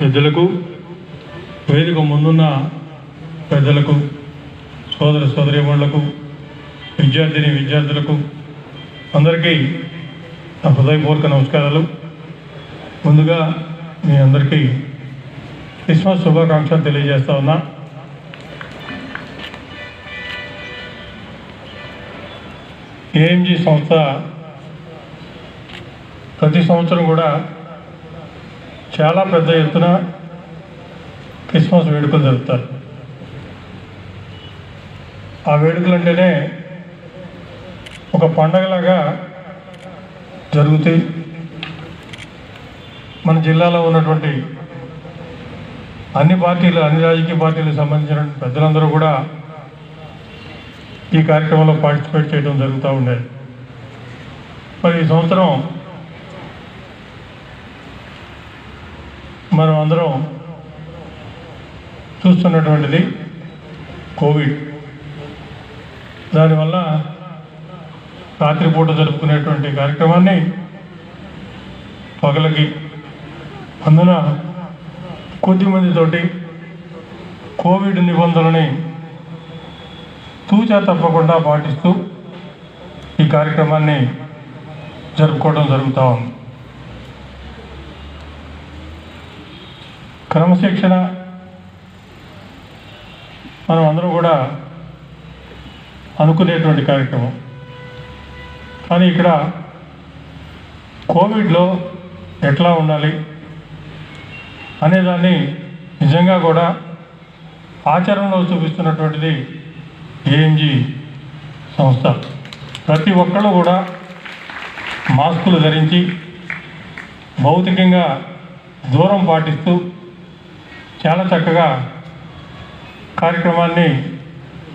పెద్దలకు వేదిక ముందున్న పెద్దలకు సోదర సోదరిమణులకు విద్యార్థిని విద్యార్థులకు అందరికీ నా హృదయపూర్వక నమస్కారాలు. ముందుగా మీ అందరికీ క్రిస్మస్ శుభాకాంక్షలు తెలియజేస్తా ఉన్నా. ఏఎంజీ సంస్థ ప్రతి సంవత్సరం కూడా చాలా పెద్ద ఎత్తున క్రిస్మస్ వేడుకలు జరుపుతారు. ఆ వేడుకలు అంటేనే ఒక పండగలాగా జరుగుతాయి. మన జిల్లాలో ఉన్నటువంటి అన్ని పార్టీలు అన్ని రాజకీయ పార్టీలకు సంబంధించిన పెద్దలందరూ కూడా ఈ కార్యక్రమంలో పార్టిసిపేట్ చేయడం జరుగుతూ ఉండేది మరి ఈ సంవత్సరం మనం అందరం చూస్తున్నటువంటిది కోవిడ్. దానివల్ల రాత్రిపూట జరుపుకునేటువంటి కార్యక్రమాన్ని పగలకి అందున కొద్దిమందితోటి కోవిడ్ నిబంధనలని తూచా తప్పకుండా పాటిస్తూ ఈ కార్యక్రమాన్ని జరుపుకోవడం జరుగుతూ ఉంది. క్రమశిక్షణ మనం అందరం కూడా అనుకునేటువంటి కార్యక్రమం. కానీ ఇక్కడ కోవిడ్లో ఎట్లా ఉండాలి అనేదాన్ని నిజంగా కూడా ఆచరణలో చూపిస్తున్నటువంటిది ఏఎంజీ సంస్థ. ప్రతి ఒక్కళ్ళు కూడా మాస్కులు ధరించి భౌతికంగా దూరం పాటిస్తూ చాలా చక్కగా కార్యక్రమాన్ని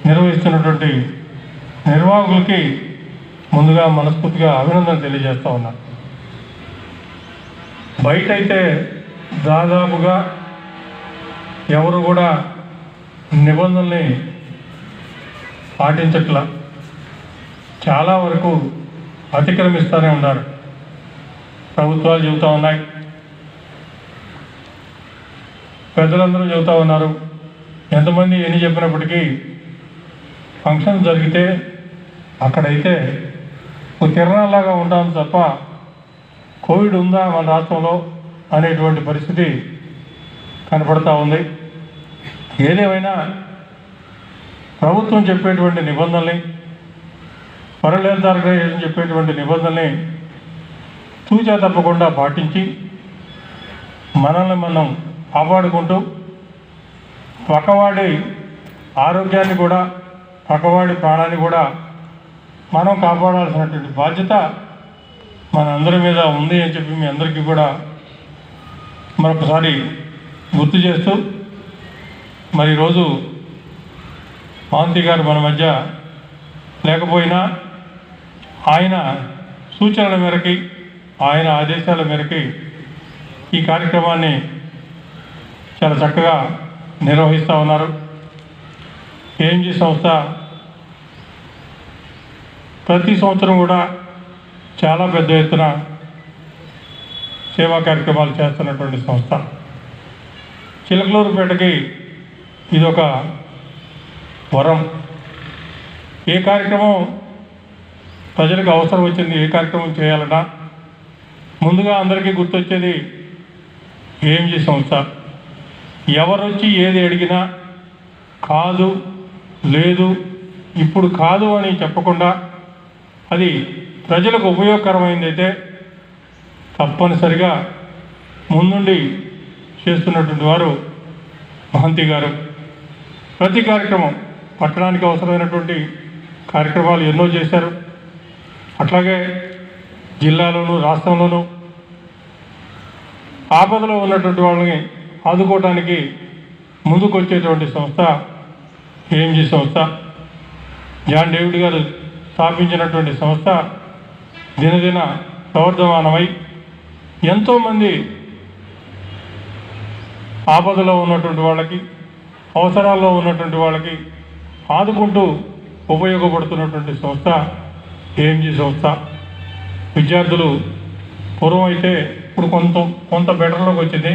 నిర్వహిస్తున్నటువంటి నిర్వాహకులకి ముందుగా మనస్ఫూర్తిగా అభినందన తెలియజేస్తూ ఉన్నా. బయట అయితే దాదాపుగా ఎవరు కూడా నిబంధనల్ని పాటించట్లా. చాలా వరకు అతిక్రమిస్తూనే ఉన్నారు. ప్రభుత్వాలు చెబుతూ ఉన్నాయి. పెద్దలందరూ చెబుతా ఉన్నారు. ఎంతమంది ఎన్ని చెప్పినప్పటికీ ఫంక్షన్ జరిగితే అక్కడైతే ఒక తిరణాలాగా ఉంటాం తప్ప కోవిడ్ ఉందా మన రాష్ట్రంలో అనేటువంటి పరిస్థితి కనపడతా ఉంది. ఏదేమైనా ప్రభుత్వం చెప్పేటువంటి నిబంధనల్ని పరలేద ఆర్గనైజేషన్ చెప్పేటువంటి నిబంధనల్ని తూచా తప్పకుండా పాటించి మనల్ని మనం కాపాడుకుంటూ పక్కవాడి ఆరోగ్యాన్ని కూడా పక్కవాడి ప్రాణాన్ని కూడా మనం కాపాడాల్సినటువంటి బాధ్యత మన అందరి మీద ఉంది అని చెప్పి మీ అందరికీ కూడా మరొకసారి గుర్తు చేస్తూ మరి ఈరోజు మాంతి గారు మన మధ్య లేకపోయినా ఆయన సూచనల మేరకి ఆయన ఆదేశాల మేరకి ఈ కార్యక్రమాన్ని చాలా చక్కగా నిర్వహిస్తూ ఉన్నారు. ఏఎంజీ సంస్థ ప్రతి సంవత్సరం కూడా చాలా పెద్ద ఎత్తున సేవా కార్యక్రమాలు చేస్తున్నటువంటి సంస్థ. చిలకలూరుపేటకి ఇదొక వరం. ఏ కార్యక్రమం ప్రజలకు అవసరం వచ్చింది ఏ కార్యక్రమం చేయాలన్నా ముందుగా అందరికీ గుర్తొచ్చేది ఏఎంజీ సంస్థ. ఎవరు వచ్చి ఏది అడిగినా కాదు లేదు ఇప్పుడు కాదు అని చెప్పకుండా అది ప్రజలకు ఉపయోగకరమైందైతే తప్పనిసరిగా ముందుండి చేస్తున్నటువంటి వారు మహంతి గారు. ప్రతి కార్యక్రమం పట్టణానికి అవసరమైనటువంటి కార్యక్రమాలు ఎన్నో చేశారు. అట్లాగే జిల్లాలోను రాష్ట్రంలోనూ ఆపదలో ఉన్నటువంటి వాళ్ళని ఆదుకోవడానికి ముందుకొచ్చేటువంటి సంస్థ ఏఎంజీ సంస్థ జాన్ డేవిడ్ గారు స్థాపించినటువంటి సంస్థ దినదిన ప్రవర్ధమానమై ఎంతోమంది ఆపదలో ఉన్నటువంటి వాళ్ళకి అవసరాల్లో ఉన్నటువంటి వాళ్ళకి ఆదుకుంటూ ఉపయోగపడుతున్నటువంటి సంస్థ ఏఎంజీ సంస్థ. విద్యార్థులు పూర్వం అయితే ఇప్పుడు కొంత కొంత బెటర్లోకి వచ్చింది.